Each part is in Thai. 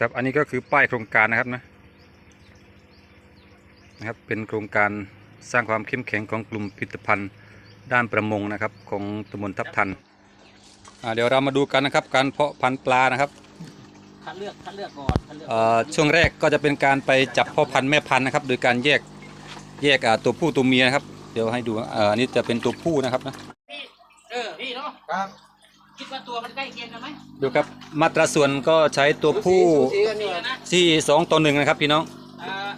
ครับอันนี้ก็คือป้ายโครงการนะครับนะนะครับเป็นโครงการสร้างความเข้มแข็งของกลุ่มผลิตภัณฑ์ด้านประมงนะครับ ของตำบลทับทันอ่าเดี๋ยวเรามาดูกันนะครับ การเพาะพันธุ์ปลานะครับคัดเลือกคัดเลือกก่อนคัดเลือกเอ่อช่วงแรกก็จะเป็นการไปจับพ่อพันธุ์แม่พันธุ์นะครับ โดยการแยกแยกอ่าตัวผู้ตัวเมียนะครับ เดี๋ยวให้ดูเอ่ออันนี้จะเป็นตัวผู้นะครับนะพี่เออพี่เนาะครับ คิดว่าตัวมันใกล้เคียงกันไหมดูครับมาตราส่วนก็ใช้ตัวผู้สีกันอยู่เดี๋ยวนะที่สองต่อหนึ่งนะครับพี่น้อง อ่า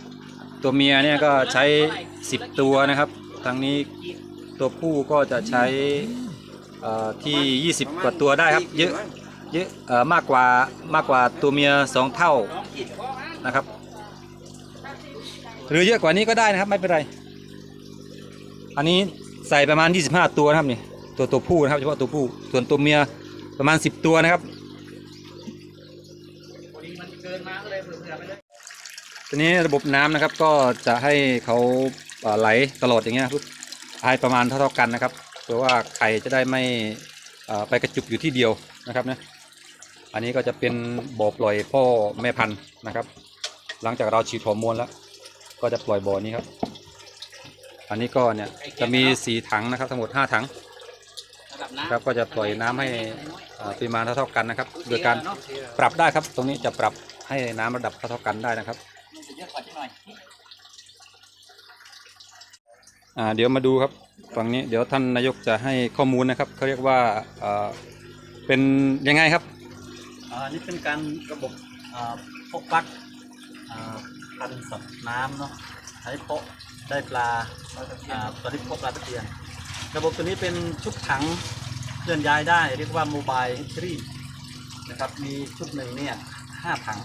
ตัวเมียเนี่ยก็ใช้ 10 ตัวนะครับทางนี้ตัวผู้ก็จะใช้เอ่อที่ 20 กว่าตัวได้ครับ เยอะเยอะเอ่อมากกว่ามากกว่าตัวเมีย 2 เท่าสองขีดพอมั้งนะครับ หรือเยอะกว่านี้ก็ได้นะครับไม่เป็นไร อันนี้ใส่ประมาณ 25 ตัวนะครับนี่ ตัวตัวผู้นะครับเฉพาะตัวผู้ส่วนตัวเมียประมาณ10ตัวนะครับทีนี้ระบบน้ำนะครับก็จะให้เขาไหลตลอดอย่างเงี้ยครับให้ประมาณเท่าๆกันนะครับเพื่อว่าไข่จะได้ไม่ไปกระจุกอยู่ที่เดียวนะครับนะอันนี้ก็จะเป็นบ่อปล่อยพ่อแม่พันธุ์นะครับ หลังจากเราฉีดฮอร์โมนแล้ว ก็จะปล่อยบ่อนี้ครับ อันนี้ก็เนี่ยจะมีสีถังนะครับทั้งหมด 5 ถัง ครับก็จะปล่อยน้ำให้เอ่อปริมาณเท่าๆกันนะครับ โดยการปรับได้ครับ ตรงนี้จะปรับให้น้ำระดับเท่าๆกันได้นะครับมันจะเยอะกว่าที่หน่อยอ่าเดี๋ยวมาดูครับฝั่งนี้เดี๋ยวท่านนายกจะให้ข้อมูลนะครับเขาเรียกว่าเอ่อเป็นยังไงครับอ่านี่เป็นการระบบอ่าพกปักอ่าพันสัตว์น้ำเนาะใช้เพาะได้ปลาอ่าตอนนี้พบปลาตะเพียน ระบบตัวนี้เป็นชุดถังเคลื่อนย้ายได้ เรียกว่าโมบายเฮชรี่นะครับมีชุดหนึ่งเนี่ยห้าถัง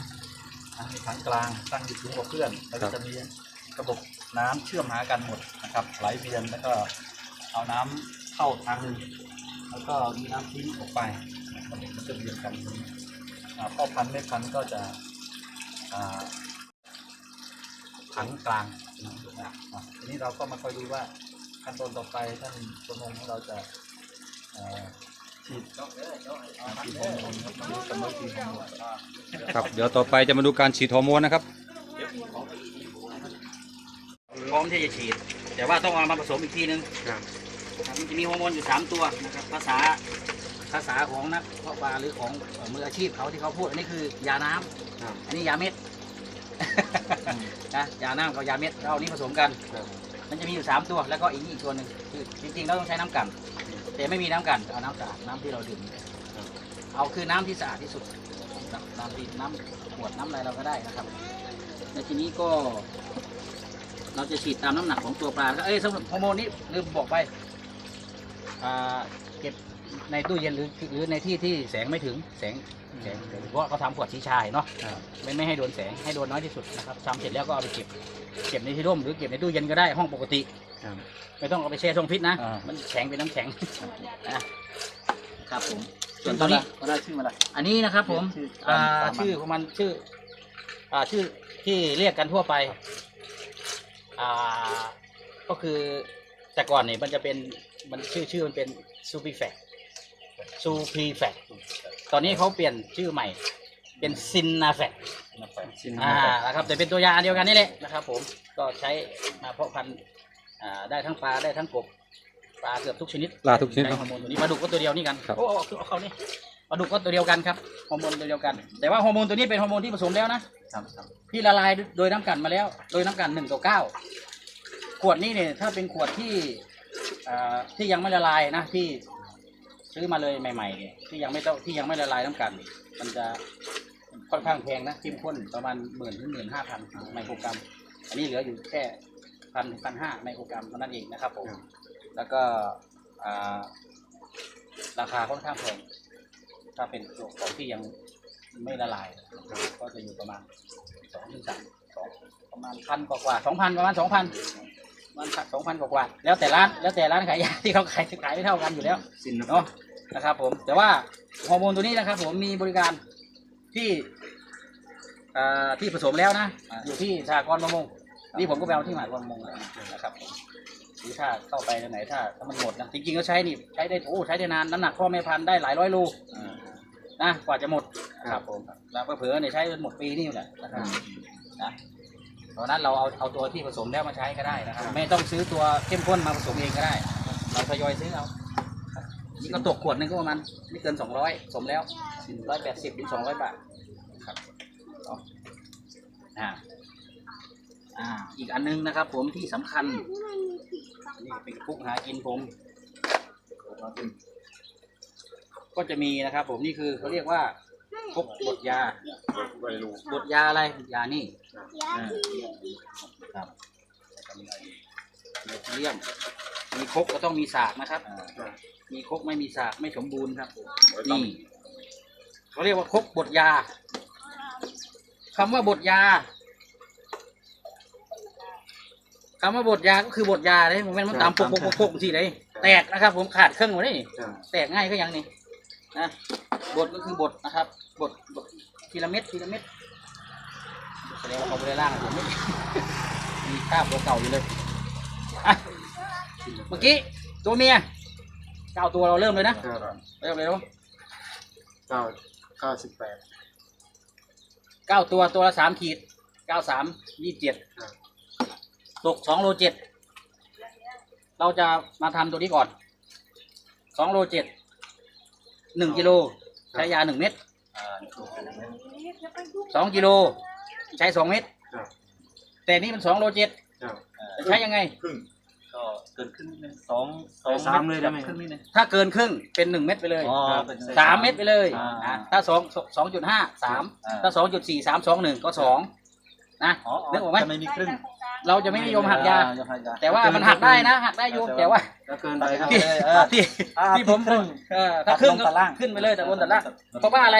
มีถังกลางตั้งอยู่สูงกว่าเพื่อน แล้วก็จะมีระบบน้ำเชื่อมหากันหมดนะครับไหลเวียนแล้วก็เอาน้ำเข้าทางหนึงแล้วก็มีน้ำทิ้งออกไปนะครับมันจะเวียนกันตรงนี้อพ่อพันธุ์แม่พันธุ์ก็จะถังกลางนะอะทีนี้เราก็มาคอยดูว่า ขั้นตอนต่อไปท่านประมงของเราจะเอ่อฉีดอ่าฉีดฮอร์โมนครับมาดูกันว่าฉีดฮอร์โมนอ่าครับเดี๋ยวต่อไปจะมาดูการฉีดฮอร์โมนนะครับ พร้อมที่จะฉีด แต่ว่าต้องเอามาผสมอีกทีนึงครับมันจะมีฮอร์โมนอยู่สามตัวนะครับ ภาษาภาษาของนักเพาะปลาหรือของเอ่อมืออาชีพเขาที่เขาพูดอันนี้คือยาน้ำอันนี้ยาเม็ดนะยาน้ำกับยาเม็ดเราเอานี้ผสมกัน มันจะมีอยู่สามตัวแล้วก็อีกอีกตัวหนึ่งคือจริงๆเราต้องใช้น้ำกัน แต่ไม่มีน้ำกันเอาน้ำสะอาดน้ำที่เราดื่มเอาคือน้ำที่สะอาดที่สุดน้ำที่น้ำขวดน้ำอะไรเราก็ได้นะครับในทีนี้ก็เราจะฉีดตามน้ำหนักของตัวปลาแล้วเอ้ยสำหรับฮอร์โมนนี้ลืมบอกไปเก็บ ในตู้เย็นหรือหรือในที่ที่แสงไม่ถึงแสงแสงเพราะว่าเขาทำขวดสีชายเนาะไม่ไม่ให้โดนแสงให้โดนน้อยที่สุดนะครับทำเสร็จแล้วก็เอาไปเก็บเก็บในที่ร่มหรือเก็บในตู้เย็นก็ได้ห้องปกติไม่ต้องเอาไปแช่ช่องฟิตนะอ่ามันแข็งเป็นน้ำแข็งนะครับผมส่วนตัวนี้มันได้ชื่อมาอะไรอันนี้นะครับผมชื่ออ่าตามมันชื่อของมันชื่ออ่าชื่อที่เรียกกันทั่วไปอ่าก็คือแต่ก่อนเนี่ยมันจะเป็นมันชื่อชื่อมันเป็นซูปีแฟก ซูปีแฟกตอนนี้เขาเปลี่ยนชื่อใหม่ เป็นซินนาแฟกอ่านะครับแต่เป็นตัวยาอันเดียวกันนี่แหละนะครับ ผมก็ใช้มาเพาะพันธุ์อ่าได้ทั้งปลาได้ทั้งกบปลาเกือบทุกชนิดปลาทุกชนิดใช้ฮอร์โมนตัวนี้ปลาดุกก็ตัวเดียวนี่กันครับ โอ้เอาเอาเอาเข้านี่ปลาดุกก็ตัวเดียวกันครับฮอร์โมนตัวเดียวกัน แต่ว่าฮอร์โมนตัวนี้เป็นฮอร์โมนที่ผสมแล้วนะ ครับครับที่ละลายโดยน้ำกันมาแล้ว โดยน้ำกันหนึ่งต่อเก้าขวดนี้เนี่ยถ้าเป็นขวดที่อ่าที่ยังไม่ละลายนะที่ ซื้อมาเลยใหม่ๆเนี่ยที่ยังไม่ต้องที่ยังไม่ละลายน้ำกันเนี่ยมันจะค่อนข้างแพงนะเข้มข้นประมาณหมื่นถึงหมื่นห้าพันไมโครกรัม อันนี้เหลืออยู่แค่พันพันห้าไมโครกรัมเท่านั้นเองนะครับผมแล้วก็อ่าราคาค่อนข้างแพงถ้าเป็นตัวของที่ยังไม่ละลาย ก็จะอยู่ประมาณสองถึงสามสองประมาณพันกว่าสองพันประมาณสองพันประมาณสองพันกว่าๆแล้วแต่ร้านแล้วแต่ร้านขายยาที่เขาขายขายไม่เท่ากันอยู่แล้วสินนะเนาะ นะครับผมแต่ว่าฮอร์โมนตัวนี้นะครับ ผมมีบริการที่อ่าที่ผสมแล้วนะ อยู่ที่สหกรณ์ประมงนี่ผมก็ไปเอาที่หมายประมงแล้วนะครับผมหรือถ้าเข้าไปตรงไหนถ้าถ้ามันหมดนะจริงๆก็ใช้นี่ใช้ได้โอ้ใช้ได้นานน้ำหนักพ่อแม่พันธุ์ได้หลายร้อยโลนะกว่าจะหมดนะครับผมแล้วก็เผื่อเนี่ยใช้จนหมดปีนี่แหละนะครับนะเพราะฉะนั้นเราเอาเอาตัวที่ผสมแล้วมาใช้ก็ได้นะครับ ไม่ต้องซื้อตัวเข้มข้นมาผสมเองก็ได้ เราทยอยซื้อเอา นี่ก็ตกขวดนึงก็ประมาณไม่เกินสองร้อยสมแล้วร้อยแปดสิบถึงสองร้อยบาทครับอ่าอ่าอีกอันนึงนะครับ ผมที่สำคัญ นี่เป็นคุกหากินผม ก็จะมีนะครับ ผมนี่คือเขาเรียกว่าคุกบดยาบดยาอะไรยานี่ครับเลี่ยมมีครกก็ต้องมีสากนะครับ มีครกไม่มีสากไม่สมบูรณ์ครับนี่เขาเรียกว่าครกบดยาคำว่าบดยาคำว่าบดยาก็คือบดยาเลยผมเป็นมันตามปกปกปกปกสิเลยแตกนะครับ ผมขาดเครื่องหมดเลยแตกง่ายก็ยังนี่นะบดก็คือบดนะครับบดบดทีละเม็ดทีละเม็ดแสดงว่าเขาไม่ได้ล่างผมไม่มีคราบตัวเก่าอยู่เลยอะเมื่อกี้ตัวเมีย เก้าตัวเราเริ่มเลยนะเริ่มเลยเนาะเก้าเก้าสิบแปด เก้าตัวตัวละสามขีดเก้าสามยี่สิบเจ็ดครับ ตกสองโลเจ็ดเราจะมาทำตัวนี้ก่อนสองโลเจ็ดหนึ่งกิโลใช้ยาหนึ่งเม็ดสองกิโลใช้สองเม็ดครับแต่นี่มันสองโลเจ็ดครับจะใช้ยังไง ก็เกินขึ้นนิดนึงสองสองสามเลยได้ไหมขึ้นนิดนึง ถ้าเกินครึ่งเป็นหนึ่งเม็ดไปเลยอ๋อครับเป็นสามเม็ดไปเลยอ่านะถ้าสองสองจุดห้าสามอ่า ถ้าสองจุดสี่สามสองหนึ่งก็สองนะ อ๋อนึกออกไหม จะไม่มีครึ่งเราจะไม่นิยมหักยาจะหักยา แต่ว่ามันหักได้นะหักได้อยู่แต่ว่าแล้วเกินไปครับ ที่เออ ที่อ่าที่ผมครึ่ง เออถ้าครึ่งตัดลก็งตัดล่าง ขึ้นไปเลยแต่บนแต่ล่างเพราะว่าอะไร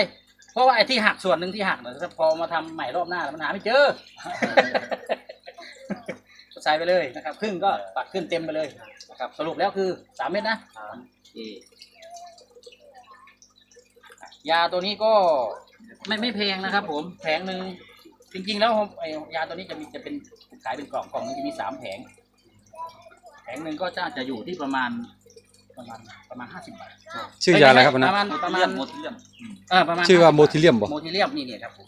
เพราะว่าไอ้ที่หักส่วนหนึ่งที่หักเนี่ยพอมาทำใหม่รอบหน้า มันหาไม่เจอ ใส่ไปเลยนะครับครึ่งก็ปัดขึ้นเต็มไปเลยนะครับสรุปแล้วคือสามเม็ดนะนี่ยาตัวนี้ก็ไม่ไม่แพงนะครับ ผมแผงหนึ่งจริงๆแล้วไอ้ยาตัวนี้จะมีจะเป็นขายเป็นกล่องกล่องหนึงจะมีสามแผง แผงหนึ่งก็จะจะอยู่ที่ประมาณประมาณประมาณห้าสิบบาทชื่อยาอะไรครับอันปนะระมาณประมาณหมดเรื่องเออประมาณชื่อว่า50โมทิเลียมบ่โมทิเลียมนี่เนี่ยครับผม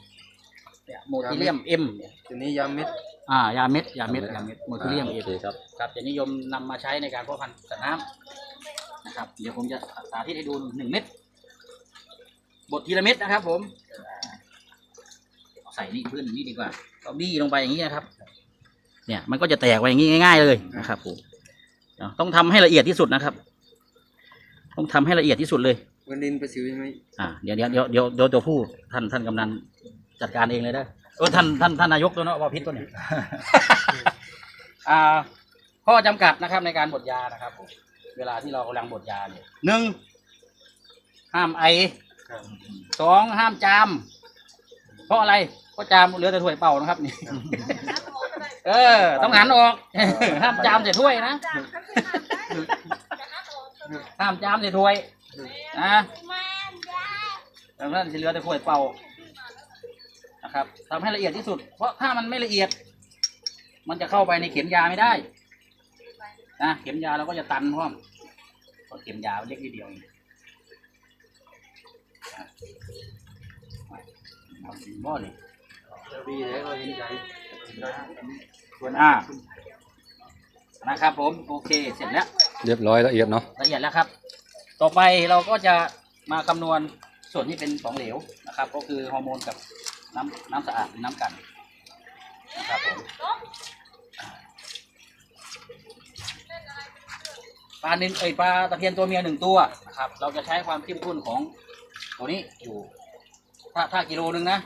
เนี่ยโมทิเลียมเอ็มเนี่ยทีนี้ยาเม็ด อ่ายาเม็ดยาเม็ดยาเม็ดโมทิเลียมเอ็โอมเคครับ ครับจะนิยมนำมาใช้ในการเพาะพันธุ์สัตว์น้ำนะครับ เดี๋ยวผมจะสาธิตให้ดูหนึ่งเม็ดบดทีละเม็ดนะครับ ผมเอาใส่นี่พื้นอย่างนี้ดีกว่าเอาบี้ลงไปอย่างนี้นะครับ เนี่ยมันก็จะแตกไปอย่างนี้ง่าย ๆ เลยนะครับผมเดี๋ยวต้องทำให้ละเอียดที่สุดนะครับ ต้องทำให้ละเอียดที่สุดเลย วันดินประสิวใช่ไหมอ่าเดี๋ยวเดี๋ยวเดี๋ยวเดี๋ยวเดี๋ยวตัวผู้ท่านท่านกำนันจัดการเองเลยได้อ เออท่านท่านท่านนายกตัวเนาะว่าพิษตัวนี้อ่า ข้อจำกัดนะครับในการบดยานะครับผมเวลาที่เรากำลังบดยาเนี่ยหนึ่งห้ามไอครับสองห้ามจาม เพราะอะไรเพราะจามเหลือแต่ถ้วยเปล่านะครับนี่ เออ ต้องหันออก ห้ามจามใส่ถ้วยนะ ห้ามจามใส่ถ้วยนะแล้วนั่นจะเหลือแต่ถ้วยเปล่า นะครับทำให้ละเอียดที่สุด เพราะถ้ามันไม่ละเอียด มันจะเข้าไปในเข็มยาไม่ได้นะเข็มยาเราก็จะตันเพราะเพราะเข็มยามันเล็กนิดเดียวเองอะเอาสิบ่เลยปีแล้วก็ยินใจส่วนอ่า นะครับผมโอเคเสร็จแล้ว เรียบร้อยละเอียดเนาะละเอียดแล้วครับ ต่อไปเราก็จะมาคำนวณส่วนที่เป็นของเหลวนะครับ ก็คือฮอร์โมนกับ น้ำน้ำสะอาดหรือน้ำกันนะครับผมปลาหนึ่งเอ้ยปลาตะเพียนตัวเมียหนึ่งตัวนะครับ เราจะใช้ความเข้มข้นของตัวนี้อยู่ถ้าถ้ากิโลหนึ่งนะ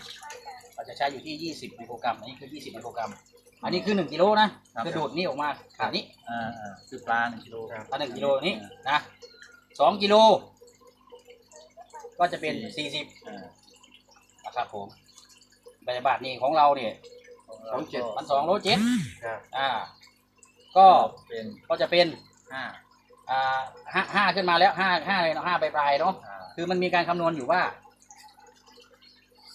เราจะใช้อยู่ที่ยี่สิบไมโครกรัมอันนี้คือยี่สิบไมโครกรัม อันนี้คือหนึ่งกิโลนะคือดูดนี่ออกมาขานี้อ่าอ่าคือปลาหนึ่งกิโลถ้าหนึ่งกิโลนี้นะสองกิโลก็จะเป็นสี่สิบอ่านะครับผม บรรยาบาทนี่ของเราเนี่ยสองเจ็ดมันสองโลเจ็ดครับ อ่า ก็เป็นก็จะเป็นห้าอ่าห้าห้าขึ้นมาแล้วห้าห้าเลยเนาะห้าปลายๆเนาะอ่าคือมันมีการคำนวณอยู่ว่า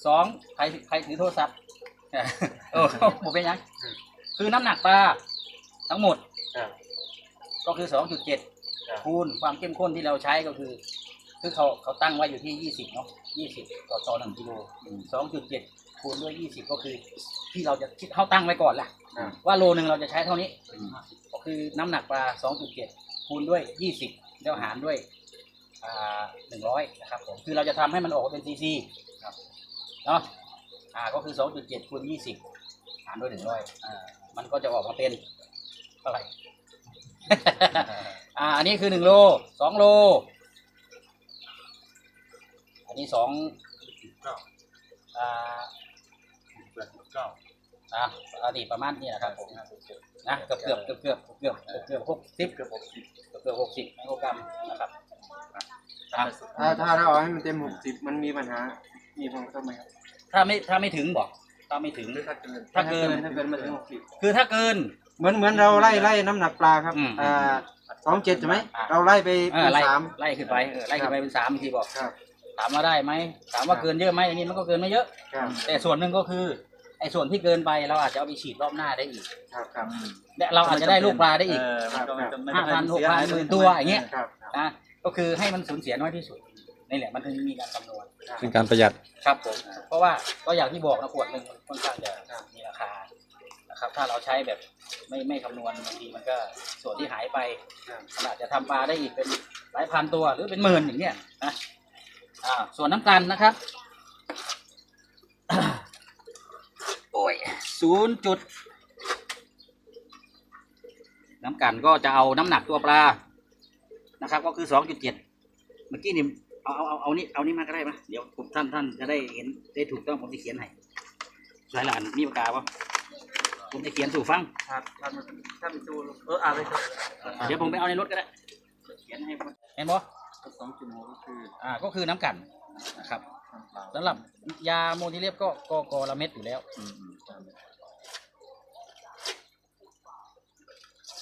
สองใครใครถือโทรศัพท์เออผมเป็นยังคือน้ำหนักปลาทั้งหมด ครับ ก็คือสองจุดเจ็ดครับคูณความเข้มข้นที่เราใช้ก็คือ คือเขาเขาตั้งไว้อยู่ที่ยี่สิบเนาะยี่สิบต่อต่อหนึ่งกิโลสองจุดเจ็ด คูณด้วยยี่สิบก็คือ ที่เราจะคิดเท่าตั้งไว้ก่อนแหละครับว่าโลหนึ่งเราจะใช้เท่านี้ก็คือน้ำหนักปลาสองจุดเจ็ดคูณด้วยยี่สิบแล้วหารด้วยอ่าหนึ่งร้อยนะครับผมคือเราจะทำให้มันออกมาเป็นซีซีครับเนาะอ่าก็คือสองจุดเจ็ดคูณยี่สิบหารด้วยหนึ่งร้อยอ่ามันก็จะออกมาเป็นเท่าไหร่ อ่าอันนี้คือหนึ่งโลสองโล อันนี้สองอ่าแปดสิบ เก้าอะอันนี้ประมาณนี้นะครับผมนะเกือบเกือบเกือบเกือบเกือบเกือบเกือบหกสิบเกือบหกสิบเกือบเกือบหกสิบไมโครกรัมนะครับอะถ้าถ้าเราเอาให้มันเต็มหกสิบมันมีปัญหา มีผลกระทบไหมครับถ้าไม่ถ้าไม่ถึงบอกถ้าไม่ถึง ถ้าเกินถ้าเกินถ้าเกินมันถึงหกสิบคือถ้าเกิน เหมือนเหมือนเราไล่ไล่น้ำหนักปลาครับอืมอ่าสองเจ็ดใช่ไหมอ่าเราไล่ไปเอเป็อนไล่สามไล่ขึ้นไปเออไล่ขึ้นไปเป็นสามทีบอกครับถามว่าได้ไหมถามว่าเกินเยอะไหมอันนี้มันก็เกินไม่เยอะครับแต่ส่วนหนึ่งก็คือไอ้ ส่วนที่เกินไปเราอาจจะเอาไปฉีดรอบหน้าได้อีกครับครับและเราอาจจะได้ลูกปลาได้อีกเมันก็ไม่จำไม่ห้าพันหกพันหมื่นตัวอย่างเงี้ยครับนะก็คือให้มันสูญเสียน้อยที่สุดนี่แหละมันถึงมีการคำนวณเป็นการประหยัดครับผมเพราะว่าก็อย่างที่บอกนะขวดหนึ่งมันค่อนข้างจะมีราคานะครับ ถ้าเราใช้แบบไม่ไม่คำนวณบางทีมันก็ส่วนที่หายไปครับมันอาจจะทำปลาได้อีกเป็นหลายพันตัวหรือเป็นหมื่นอย่างเงี้ยนะอ่าส่วนน้ำตาลนะครับ โอ้ยศูนย์จุด น้ำกันก็จะเอาน้ำหนักตัวปลา นะครับ ก็คือสองจุดเจ็ดเมื่อกี้นี่เอาเอาเอาเอานี่เอานี่มาก็ได้ไหมเดี๋ยวผมท่านท่านจะได้เห็นได้ถูกต้องผมจะเขียนให้ใช่ละอันนี่ปากกาปะผมจะเขียนสู่ฟัง ครับท่านท่านดูเอออ่านเลยครับเดี๋ยวผมไปเอาในรถก็ได้ เขียนให้เห็นบ่สองจุดหกก็คือ อ่า ก็คือน้ำกันนะครับ สำหรับยาโมทิเลียบก็ก็กอละเม็ดอยู่แล้ว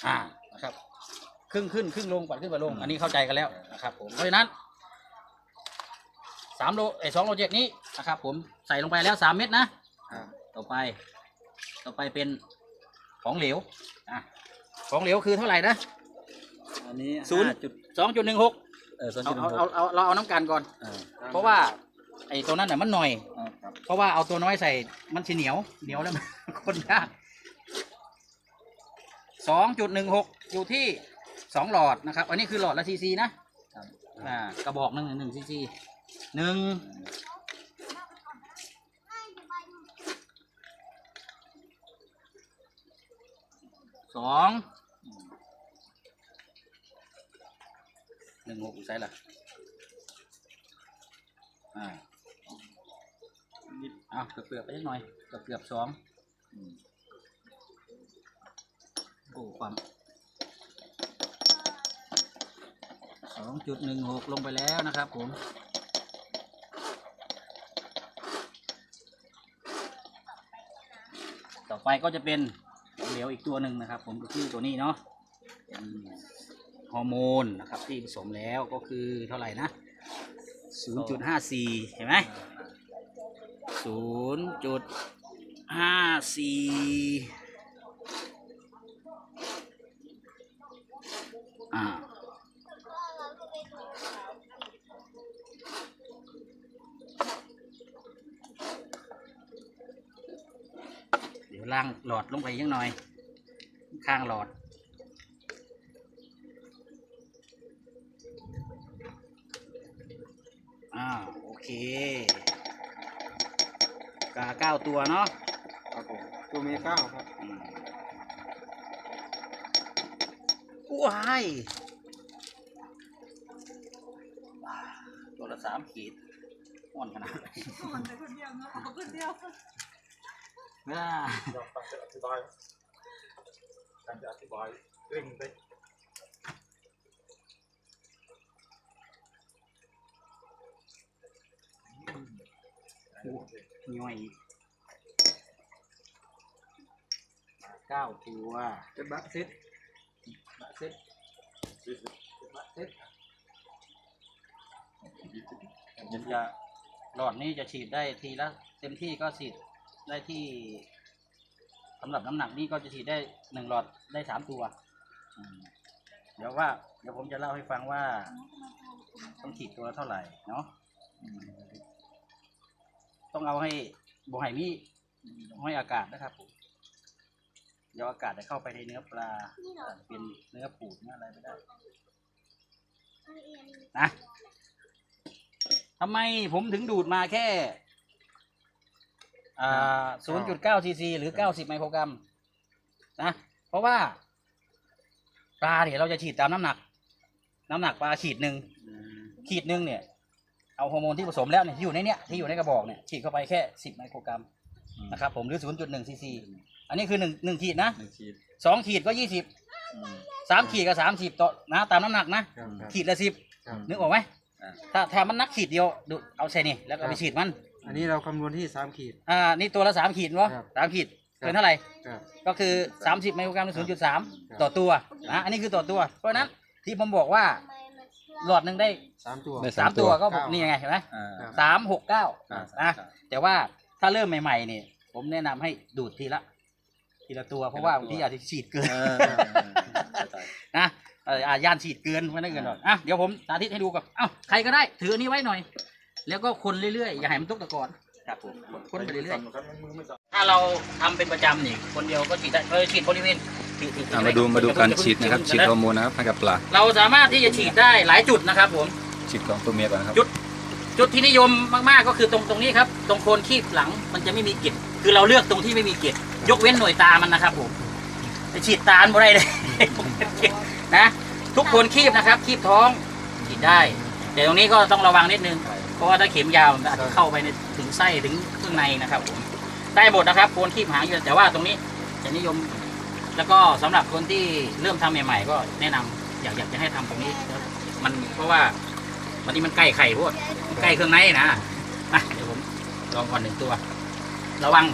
อ่านะครับ ครึ่งขึ้นครึ่งลงปัดขึ้นปัดลง อันนี้เข้าใจกันแล้วนะครับ ผมเพราะฉะนั้นสามโลไอ้สองโลเจ็ดนี้นะครับ ผมใส่ลงไปแล้วสามเม็ดนะครับต่อไป ต่อไปเป็นของเหลวอะของเหลวคือเท่าไหร่นะ อันนี้ศูนย์ ห้าจุดสองจุดหนึ่งหกเออศูนย์เอาจุดหเอานึ่งหเอากเอาเราเอาน้ำกันก่อนเออเพราะว่า ไอ้ตัวนั้นน่ะมันหน่อย อ่าครับเพราะว่าเอาตัวน้อยใส่มันสิเหนียว เหนียวแล้วมัน คนยากสองจุดหนึ่งหกอยู่ที่สองหลอดนะครับ อันนี้คือหลอดละซีซีนะอ่ากระบอกหนึ่งหนึ่งซีซีหนึ่งสองหนึ่งหกใส่ละอ่า นิดอะเกือบเกือบไปนิดหน่อยเกือบเกือบสองอืมโอ้ความสองจุดหนึ่งหกลงไปแล้วนะครับผมต่อไปก็จะเป็นเหลวอีกตัวหนึ่งนะครับ ผมก็คือตัวนี้เนาะเป็นฮอร์โมนนะครับที่ผสมแล้วก็คือเท่าไหร่นะ 0.54 เห็นไหม ศูนย์จุดห้าสี่อ่าเดี๋ยวล่างหลอดลงไปยังหน่อย ข้างหลอดอ่าโอเค กาเก้าตัวเนาะครับผมตัวเมเก้าครับอืมว้ายตัวละสามขีดอ่อนขนาดไหนมันไปคนเดียวเนาะเอาคนเดียวอ่าเราฟังจะอธิบายการจะอธิบายเร่งไป ย่อยเก้าตัวจะบักเซ็ตบักเซ็ตบักเซ็ตยันยาหลอดนี้จะฉีดได้ทีละเต็มที่ก็ฉีดได้ที่สำหรับน้ำหนักนี่ก็จะฉีดได้หนึ่งหลอดได้สามตัวอืมเดี๋ยวว่าเดี๋ยวผมจะเล่าให้ฟังว่า ต้องฉีดตัวละเท่าไหร่เนาะอืม ต้องเอาให้บ่ให้มีให้อากาศนะครับผมเดี๋ยวอากาศจะเข้าไปในเนื้อปลาเป็นเนื้อปูดเนื้ออะไรไม่ได้นะทำไมผมถึงดูดมาแค่อ่า0.9ซีซีหรือ90ไมโครกรัม นะ เพราะว่าปลาเนี่ยเราจะฉีดตามน้ำหนัก น้ำหนักปลาขีดหนึ่งขีดหนึ่งเนี่ย เอาฮอร์โมนที่ผสมแล้วเนี่ยที่อยู่ในเนี้ยที่อยู่ในกระบอกเนี่ยฉีดเข้าไปแค่ 10ไมโครกรัมนะครับผมหรือ 0.1ซีซีอันนี้คือหนึ่งหนึ่งขีดนะหนึ่งขีดสองขีดก็ 20สามขีดก็30ต่อนะตามน้ำหนักนะ ครับครับ ขีดละสิบครับนึกออกไหมถ้าถ้ามันนักขีดเดียวดูเอาใช่นี่แล้วก็ไปฉีดมัน อันนี้เราคำนวณที่สามขีด อ่า นี่ตัวละสามขีดเนาะครับสามขีดเกินเท่าไหร่ ครับ ก็คือ 30 ไมโครกรัมหรือครับ0.3 ต่อตัว นะ อันนี้คือต่อตัว เพราะฉะนั้นที่ผมบอกว่า หลอดหนึ่งได้สามตัวได้สามตัวก็เก้า นี่ยังไงเห็นไหมอ่าครับ สามหกเก้าอ่านะแต่ว่าถ้าเริ่มใหม่ๆเนี่ยผมแนะนำให้ดูดทีละ ทีละตัวเพราะว่าบางทีอาจจะฉีดเกิน เออเข้าใจ นะเอ่ออ่าย่านฉีดเกินไม่ได้เกินหรอกอะเดี๋ยวผมสาธิตให้ดูก่อนเอ้าใครก็ได้ ถืออันนี้ไว้หน่อย แล้วก็คนเรื่อยๆ อย่าให้มันตกตะกอนครับผมคนไปเรื่อยๆ ถ้าเราทำเป็นประจำนี่คนเดียวก็ฉีดได้เคยฉีดบริเวณ ฉีดฉีดอะมาดูมาดูการฉีดนะครับฉีดฮอร์โมนนะครับให้กับปลาเราสามารถที่จะฉีดได้หลายจุดนะครับผม ฉีดของตัวเมียก่อนนะครับจุดจุดที่นิยมมากๆก็คือตรงตรงนี้ครับ ตรงโคนคีบหลังมันจะไม่มีเกล็ดคือเราเลือกตรงที่ไม่มีเกล็ดยกเว้นหน่วยตามันนะครับผมไปฉีดตาลบ่ได้เลยนะทุกคนคีบนะครับ คีบท้องฉีดได้ แต่ตรงนี้ก็ต้องระวังนิดนึง เพราะว่าถ้าเข็มยาวมันอาจจะเข้าไปในถึงไส้ถึงข้างในนะครับผมได้หมดนะครับโคนคีบหางอยู่แต่ว่าตรงนี้จะนิยม แล้วก็สำหรับคนที่เริ่มทำใหม่ ๆ ก็แนะนำอยากอยากจะให้ทำตรงนี้ มันเพราะว่าวันนี้มันใกล้ไข่พวกใกล้เครื่องในนะอะเดี๋ยวผมลองก่อนหนึ่งตัว ระวัง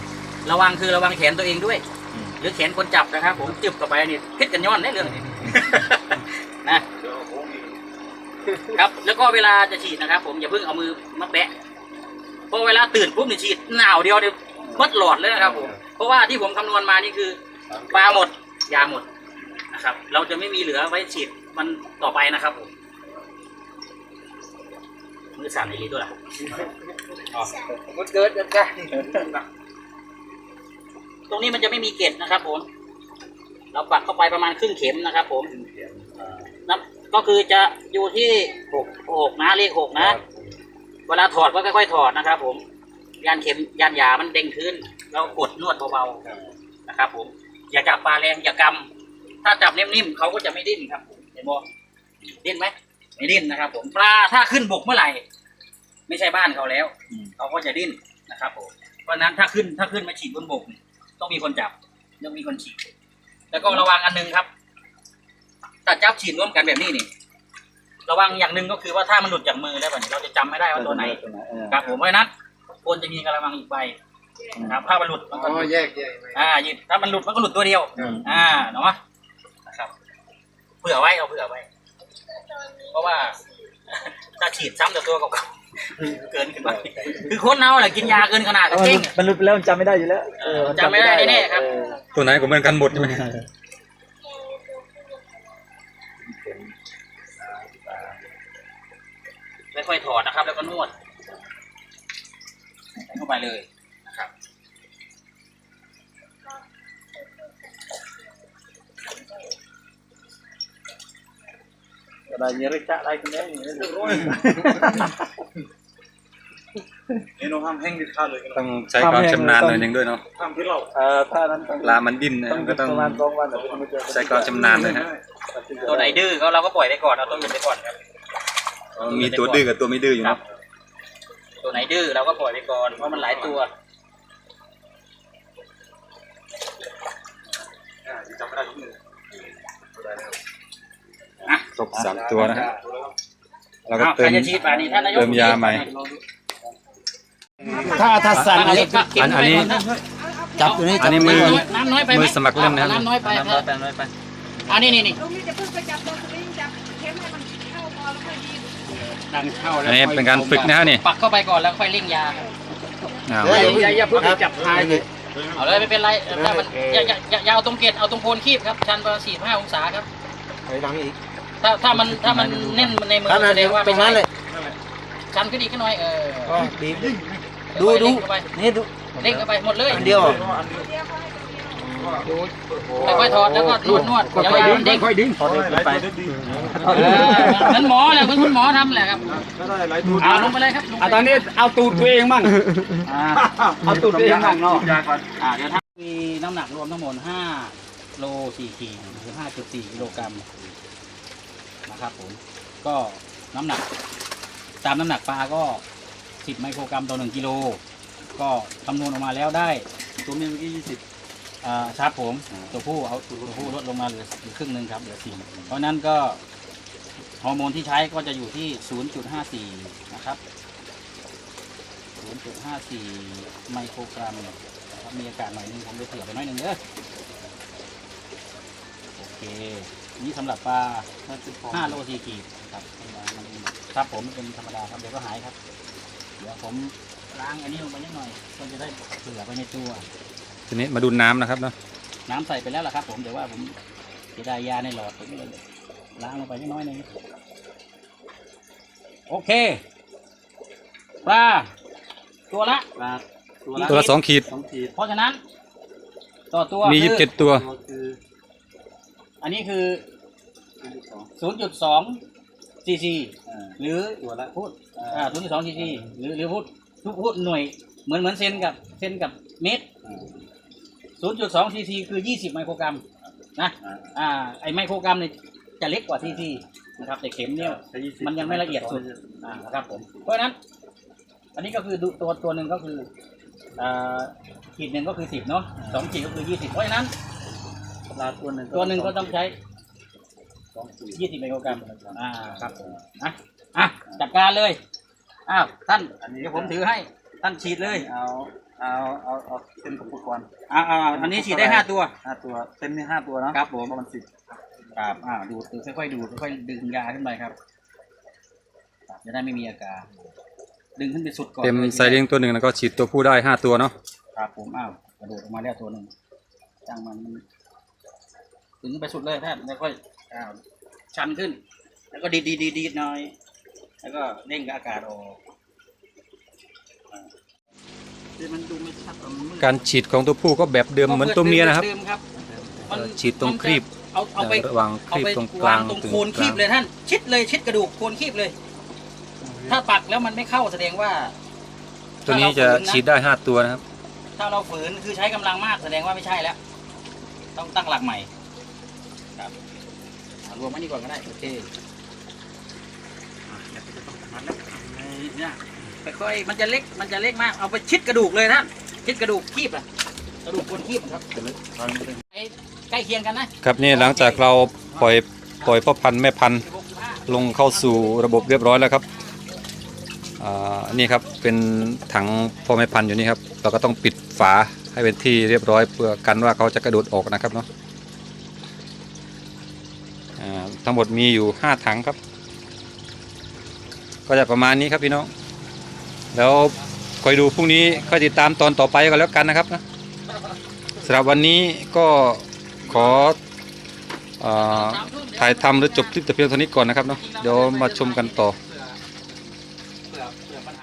ระวังคือระวังแขนตัวเองด้วย หรือแขนคนจับนะครับ ผมจึบเข้าไปนี่พิษกันย้อนได้เรื่องนี้นะครับ แล้วก็เวลาจะฉีดนะครับ ผมอย่าเพิ่งเอามือมาแปะเพราะเวลาตื่นปุ๊บเนี่ยฉีดหนาวเดียวเดียวมัดหลอดเลยนะครับผมเพราะว่าที่ผมคำนวณมานี่คือ ปลาหมดยาหมดนะครับ เราจะไม่มีเหลือไว้ฉีดมันต่อไปนะครับผมมือสั่นอีหลีตัวละอ๋อมันเกิดจะได้ตรงนี้มันจะไม่มีเกล็ดนะครับผม เราปักเข้าไปประมาณครึ่งเข็มนะครับ ผมนับก็คือจะอยู่ที่หกหกนะเลขหกนะ เวลาถอดก็ค่อยๆถอดนะครับ ผมยานเข็มยานยามันเด้งขึ้น เรากดนวดเบาๆนะครับ ผม อย่าจับปลาแรงอย่ากำถ้าจับนิ่มๆเขาก็จะไม่ดิ้นครับผมเห็นบ่ดิ้นไหมไม่ดิ้นนะครับ ผมปลาถ้าขึ้นบกเมื่อไหร่ ไม่ใช่บ้านเขาแล้วอืมเขาก็จะดิ้นนะครับผมเพราะฉะนั้นถ้าขึ้นถ้าขึ้นมาฉีดบนบกเนี่ยต้องมีคนจับต้องมีคนฉีด แล้วก็ระวังอันหนึงครับถ้าจับฉีดร่วมกันแบบนี้นี่ระวังอย่างหนึ่งก็คือว่าถ้ามันหลุดจากมือแล้วแบบนี้เราจะจำไม่ได้ว่าตัวไหนครับผมเพราะฉะนั้นควรจะมีกระมังอีกใบ นะครับถ้ามันหลุดมันก็อ๋อแยกแยกไหมอ่าหยิบถ้ามันหลุดมันก็หลุดตัวเดียวอ่าเนาะนะครับเผื่อไว้เอาเผื่อไว้ เพราะว่า ถ้าฉีดซ้ำแต่ตัวเก่าๆเกินขึ้นไปคือคนเอาแหละกินยาเกินขนาดก็จริง มันหลุดไปแล้วมันจำไม่ได้อยู่แล้วเออมันจำไม่ได้แน่ๆครับ เออตัวไหนก็เหมือนกันหมดใช่ไหมค่อยๆถอดนะครับ แล้วก็นวดใส่เข้าไปเลย นะครับ ada nyeri cak lagi nih ini ham heng di kalo ต้องใช้ความชำนาญหน่อยหนึงด้วยเนาะ ham ที่เราเอ่อถ้านั้นต้องปลามันดิ้นนะต้องก็ต้องประมาณสองวันเดี๋ยวมันจะใช้ความชำนาญเลยนะตัวไหนดื้อก็เราก็ปล่อยไปก่อนเอาตัวอื่นไปก่อนครับมีตัวดื้อกับตัวไม่ดื้ออยู่ครัเนาะบตัวไหนดื้อเราก็ปล่อยไปก่อนเพราะมันหลายตัวจำไม่ได้ทุกมืออะ ครบสามตัวนะฮะเราก็อ้าวใคเติรมจะฉีดป่านี้ท่านนายกเติมยาใหม่ ถ้าถ้าสั่นอันนี้ก็เก็บอันอันนี้ไว้ก่ะจับอยู่นี่อันนี้มือน้ำน้อยไปไหมมือสมัครเล่นนะครับน้ำน้อยไปน้ำคร้อรัยบไปน้อยไปอันนี้นี่นี่ตรงนี้จะเพิ่งไปจับตัวสลิงจับเข้มให้มันเข้าคอแล้วค่อยยิงดันเข้าอันนี้เป็นการฝึกนะฮะนี่ปักเข้าไปก่อนแล้วค่อยเร่งยาครับอ้าวอย่าอย่าเพิ่งจับทายเลยเอาเลยไม่เป็นไรถ้ามันอย่าอย่าอย่าอย่าเอาตรงเกล็ดเอาตรงโคนคีบครับชันประมาณสี่ห้าองศาครับไปทางนี้อีก ถ้าถ้ามันถ้ามันแน่นในมือแสดงว่าไม่ใช่ชันขึ้นอีกหน่อยเออก็ดีดูดูนี่ดูเด้งเข้าไปหมดเลยอันเดียวเดียวเขาให้ตัวเดียวค่อยๆถอดแล้วก็นวดนวดยาวๆเด้งค่อยดึงพอได้ไปเออเหมือนหมอแหละเหมือนคุณหมอทำแหละครับก็ได้หลายทุนเอาลงไปเลยครับลงไปอะตอนนี้เอาตูดตัวเองบ้างอ่าเอาตูดตัวเองบ้างเนาะยาก่อนอ่าเดี๋ยวถ้ามีน้ำหนักรวมทั้งหมด5โล4ขีดหรือ5.4กิโลกรัม นะครับผมก็น้ำหนัก ตามน้ำหนักปลาก็ 10 ไมโครกรัมต่อ 1 กิโล ก็คำนวณออกมาแล้วได้ตัวนี้เมื่อกี้ยี่สิบ อ่าครับผม ตัวผู้เอาตัวผู้ลดลงมาเหลือเหลือครึ่งหนึ่งครับเหลือสี่เพราะฉะนั้นก็ฮอร์โมนที่ใช้ก็จะอยู่ที่ 0.54 นะครับ 0.54 ไมโครกรัมนะครับมีอากาศหน่อยนึงผมไปเผื่อไปหน่อยหนึงเด้อโอเค นี่สำหรับปลา5โล4ขีดครับมันครับผมมันเป็นธรรมดาครับเดี๋ยวก็หายครับ เดี๋ยวผมล้างอันนี้ลงไปนิดหน่อยก็จะได้เผื่อไปในตัว ทีนี้มาดูน้ำนะครับเนาะน้ำใส่ไปแล้วล่ะครับ ผมเดี๋ยวว่าผมจะได้ยาในหลอดผมก็เลยล้างลงไปนิดน้อยหนึงโอเคปลาตัวละปลาตัวตัวละสองขีด สองขีด เพราะฉะนั้น ต่อตัวมีคือยี่สิบเจ็ดตัวตัวคืออันนี้คือ ตัวที่สอง0.2ซีซีอ่าหรือตัวละพูดอ่า0.2ซีซีหรือหรือพูดทุกพูดหน่วยเหมือนเหมือนเซนกับเซนกับเมตรอ่า0.2ซีซีคือ20ไมโครกรัมนะอ่าอ่าไอไมโครกรัมเนี่ยจะเล็กกว่าซีซีนะครับแต่เข็มเนี่ยใช้ยี่สิบมันยังไม่ละเอียดสุดอ่านะครับผมเพราะฉะนั้น อันนี้ก็คือดูตัวตัวหนึ่งก็คืออ่าขีดหนึ่งก็คือสิบเนาะสองขีดก็คือยี่สิบเพราะฉะนั้นปลาตัวหนึ่งตัวหนึ่งก็ต้องใช้สองขีด ยี่สิบไมโครกรัมอ่าครับผมอะอะจัดการเลยอ้าวท่านเดี๋ยวผมถือให้ท่านฉีดเลยเอาเอาเอาเอาเต็มกับอุปกรณ์อ่าอ่าอันนี้ฉีดได้ห้าตัวห้าตัวเต็มนี่ห้าตัวนะครับผมประมาณสิบครับอ่าดูดดูดค่อยๆดูดค่อยๆดึงยาขึ้นไปครับครับจะได้ไม่มีอาการดึงขึ้นไปสุดก่อนเต็มไซเลี้ยงตัวหนึ่งแล้วก็ฉีดตัวผู้ได้ห้าตัวเนาะครับผมอ้าวกระโดดออกมาแล้วตัวหนึ่งจ้างมันมันดึงขึ้นไปสุดเลยท่านแล้วก็อ้าวชันขึ้น แล้วก็ดีดดีดดีดดีดหน่อย แล้วก็เร่งกับอากาศออกที่มันดูไม่ชัดมันมืดการฉีดของตัวผู้ก็แบบเดิมเหมือนตัวเมียนะครับ ดิมครับมันฉีดตรงครีบ เอาเอาไประหว่างคเอารีบไปตรงกลางวตรงถึงโคนกคีลาบงเลยท่าน ชิดเลยชิดกระดูกโคนคีบเลย ถ้าปักแล้วมันไม่เข้าแสดงว่า ตัวนี้จะฉีดได้ห้าตัวนะครับ ถ้าเราฝืนคือใช้กำลังมากแสดงว่าไม่ใช่แล้ว ต้องตั้งหลักใหม่ครับอะ รวมไว้นี่ก่อนก็ได้ โอเคอะเดี๋ยวจะต้องมัดแล้วไอ้เนี่ยค่อยๆมันจะเล็กมันจะเล็กมากเอาไปชิดกระดูกเลยท่านชิดกระดูกคีบอะกระดูกคนคีบครับไอ้ใกล้เคียงกันนะครับนี่หลังจากเราปล่อยปล่อยพ่อพันธุ์แม่พันธุ์ลงเข้าสู่ระบบเรียบร้อยแล้วครับอ่านี่ครับเป็นถังพ่อแม่พันธุ์อยู่นี่ครับเราก็ต้องปิดฝาให้เป็นที่เรียบร้อยเพื่อกันว่าเขาจะกระโดดออกนะครับเนาะอ่า ทั้งหมดมีอยู่ห้าถังครับ ก็จะประมาณนี้ครับพี่น้อง แล้วคอยดูพรุ่งนี้ค่อยติดตามตอนต่อไปก็แล้วกันนะครับนะสำหรับวันนี้ก็ขออถ่ายทำหรือจบคลิปแต่เพียงเท่านี้ก่อนนะครับเนาะเดี๋ยวมาชมกันต่อ